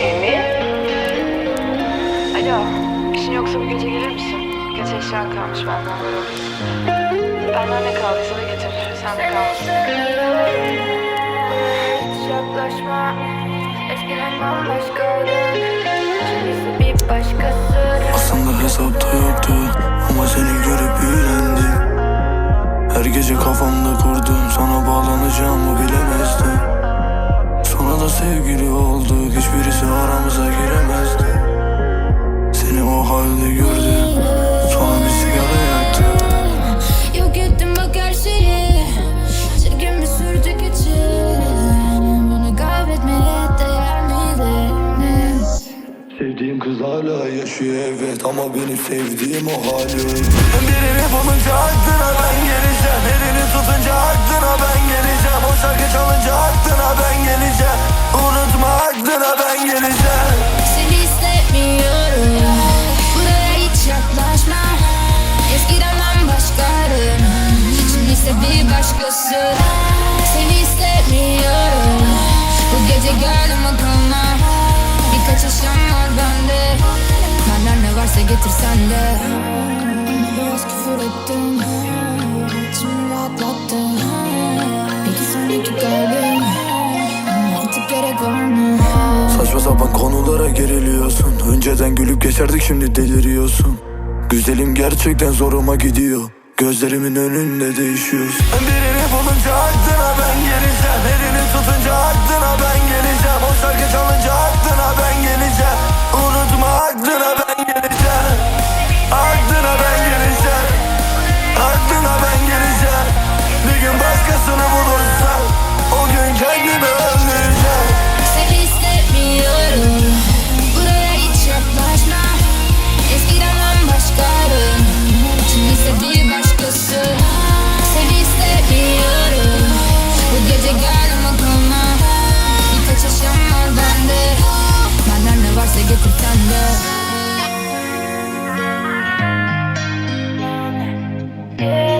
Emin? Alo, işin yoksa bu gece gelir misin? Gece eşyan kalmış benden. Benden ne kaldıysa da getir, sen de kalmasın. Hiç yaklaşma Eskiden bambaşkaydın Şimdi bir başkası Aslında hesapta yoktu ama seni görüp büyülendim Her gece kafamda kurdum sana bağlanacağımı bilemezdim Sevdiğim kız hala yaşıyor evet ama benim sevdiğim o hali. Birini bulunca aklına ben geleceğim. Elini tutunca aklına ben ne varsa getir sen de. Biraz küfür ettim İçimi rahatlattın. Peki sonraki kalbim Artık gerek var mı? Saçma sapan konulara geriliyorsun. Önceden gülüp geçerdik şimdi deliriyorsun. Güzelim gerçekten zoruma gidiyor. Gözlerimin önünde değişiyorsun. Birini bulunca aklına ben geleceğim. Elini tutunca aklına ne varsa getir sen de